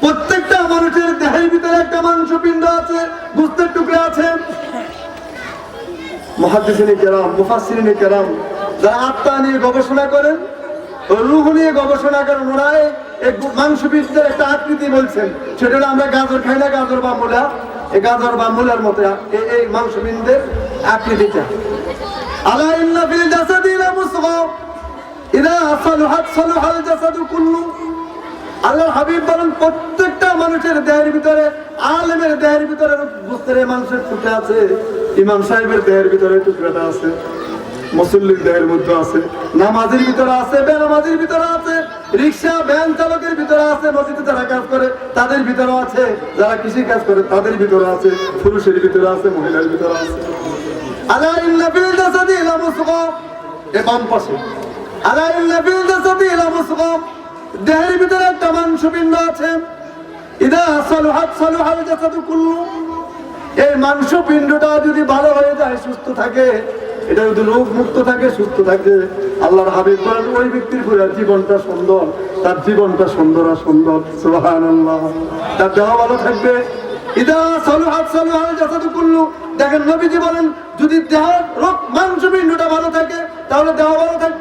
প্রত্যেকটা মানুষের দেহের ভিতরে একটা মাংস পিণ্ড আছে, গুস্তের টুকরা আছে। মহাদিসিনী কেরাম মুফাসিনী কেরাম, যারা আত্মা নিয়ে গবেষণা করেন, রুহ নিয়ে গবেষণা করেন ওরা এই একটা আকৃতি বলছেন। সেটা হলো আমরা গাজর খাই না, গাজর বা মূলা। এই গাজর বা মূলার মতো এই- এই আকৃতিটা। আলা ইন্না ফিল জাসাদি লামুসগা ইদা সালুহাত সালুহাল জাসাদু কুল্লু। আল্লাহ হাবিব বলেন, প্রত্যেকটা মানুষের দেহের ভিতরে, আলেমের দেহের ভিতরে বুঝতে মানুষের টুকরা আছে। ইমাম সাহেবের দেহের ভিতরে টুকরাটা আছে। মুসল্লির দেহের মধ্যে আছে। নামাজের ভিতরে আছে, বেনামাজির ভিতরে আছে। রিক্সা, ভ্যান চালকের ভিতরে আছে, মসজিদে যারা কাজ করে, তাদের ভিতরে আছে। যারা কৃষি কাজ করে, তাদের ভিতরে আছে। পুরুষের ভিতরে আছে, মহিলার ভিতরে আছে। আলা ইন্না ফিল জাসাদি লামুসগা এ বাম পাশে। আলা ইন্না ফিল জাসাদি লামুসগা দেহের ভিতরে একটা মাংস পিণ্ড আছে। ইদা সালুহাত সালুহাল যদি ভালো হয়ে যায়, সুস্থ থাকে। এটা যদি রোগ মুক্ত থাকে, সুস্থ থাকে। আল্লাহর হাবিব বলেন, ওই ব্যক্তির পুরো জীবনটা সুন্দর, তার জীবনটা সুন্দর আর সুন্দর। তার দেহ ভালো থাকবে। দেখেন নবীজি বলেন, যদি দেহ রোগ মাংস পিণ্ডটা ভালো থাকে, তাহলে দেহ ভালো থাকবে।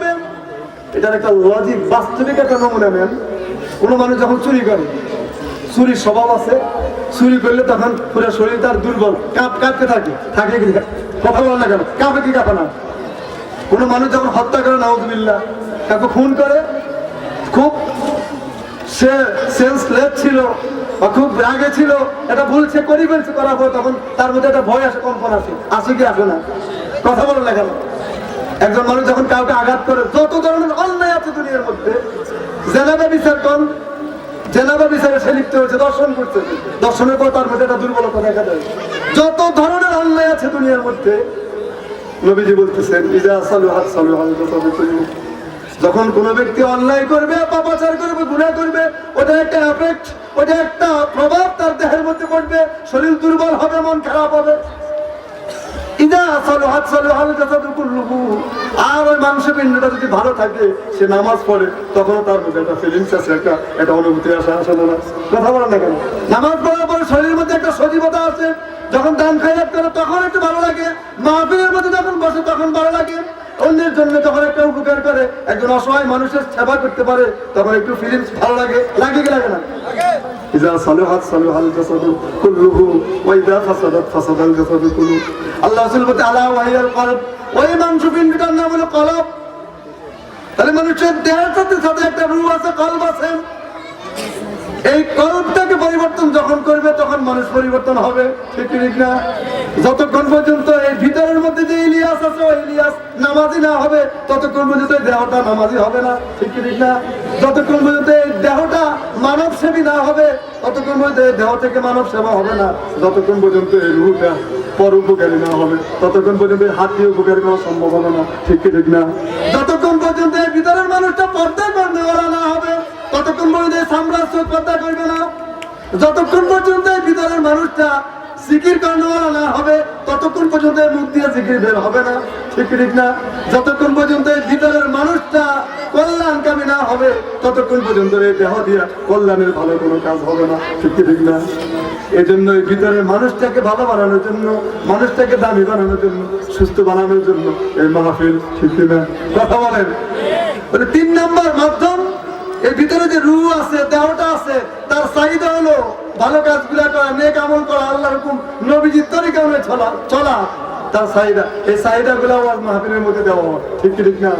এটার একটা লজিক বাস্তবিক একটা নমুনা নেন কোনো মানুষ যখন চুরি করে, চুরির স্বভাব আছে, চুরি করলে তখন পুরো শরীর তার দুর্বল, কাঁপ, কাঁপতে থাকে থাকে কি কথা বলে না কেন? কাঁপে কি কাঁপে না? কোনো মানুষ যখন হত্যা করে, নাউজুবিল্লাহ কাউকে খুন করে, খুব সে সেন্সলেস ছিল বা খুব রাগে ছিল, এটা সে করি ফেলছে, করার পর তখন তার মধ্যে একটা ভয় আসে কম্পন আসে। আসে কি আসে না? কথা বলে না কেন? একজন মানুষ যখন কাউকে আঘাত করে যত ধরনের অন্যায় আছে দুনিয়ার মধ্যে জেনাবা বিচার কর। জেনাবা বিচারে সে লিপ্ত হয়েছে, দর্শন করছে। দর্শনের পর তার মধ্যে একটা দুর্বলতা দেখা যায়। যত ধরনের অন্যায় আছে দুনিয়ার মধ্যে, নবীজি বলতেছেন। যখন কোনো ব্যক্তি অন্যায় করবে পাপাচার করবে, গুনাহ করবে, ওটা একটা এফেক্ট ওটা একটা প্রভাব তার দেহের মধ্যে পড়বে, শরীর দুর্বল হবে, মন খারাপ হবে। ইদা সালু হাত সালু হাল জাসাদু কুল্লুহু মানুষের ইন্দ্রটা যদি ভালো থাকে, সে নামাজ পড়ে তখন তার মধ্যে একটা ফিলিংস আছে, একটা একটা অনুভূতি আসে আসে না কথা বলার না কেন? নামাজ পড়ার পরে শরীরের মধ্যে একটা সজীবতা আছে, যখন দান খাই রাখতে তখন একটু ভালো লাগে। মাহফিলের মধ্যে যখন বসে, তখন ভালো লাগে। অন্যের জন্য যখন একটা উপকার করে, একজন অসহায় মানুষের সেবা করতে পারে, তখন একটু ফিলিংস ভালো লাগে। লাগে কি লাগে না? আল্লাহ ওই মাংস পিণ্ডটার নাম হলো কলব। তাহলে মানুষের দেহের সাথে সাথে একটা রু আছে, কলব আছে। এই পরিবর্তন যখন করবে, তখন মানুষ পরিবর্তন হবে। ঠিক না? যতক্ষণ পর্যন্ত এই ভিতরের মধ্যে যে ইলিয়াস আছে, ওই ইলিয়াস নামাজি না হবে, ততক্ষণ পর্যন্ত দেহটা নামাজি হবে না। ঠিক ঠিক না? যতক্ষণ পর্যন্ত এই দেহটা মানব সেবী না হবে, ততক্ষণ পর্যন্ত এই দেহ থেকে মানব সেবা হবে না। যতক্ষণ পর্যন্ত এই রুহটা পর উপকারী না হবে, ততক্ষণ পর্যন্ত হাত উপকার করা সম্ভব হবে না। ঠিক ঠিক না? যতক্ষণ পর্যন্ত এই ভিতরের মানুষটা পর্দা পারা না হবে, ততক্ষণ পর্যন্ত সাম্রাজ্য পর্দা করবে না। যতক্ষণ পর্যন্ত এই ভিতরের মানুষটা জিকির কর্ণওয়ালা না হবে, ততক্ষণ পর্যন্ত মুখ দিয়ে জিকির বের হবে না। ঠিক ঠিক না? যতক্ষণ পর্যন্ত এই ভিতরের মানুষটা কল্যাণকামী না হবে, ততক্ষণ পর্যন্ত এই দেহ দিয়া কল্যাণের ভালো কোনো কাজ হবে না। ঠিক ঠিক না? জন্য এই ভিতরের মানুষটাকে ভালো বানানোর জন্য, মানুষটাকে দামি বানানোর জন্য, সুস্থ বানানোর জন্য এই মাহফিল, ঠিক না? কথা বলেন। তিন নম্বর মাধ্যম এর ভিতরে যে রু আছে, দেহটা আছে, তার চাহিদা হলো ভালো কাজগুলা করা, নেক আমল করা আল্লাহ হুকুম, নবীজির তরিকা হলে চলা চলা। তার চাহিদা, এই চাহিদা গুলা আমার মধ্যে দেওয়া ঠিক ঠিক না?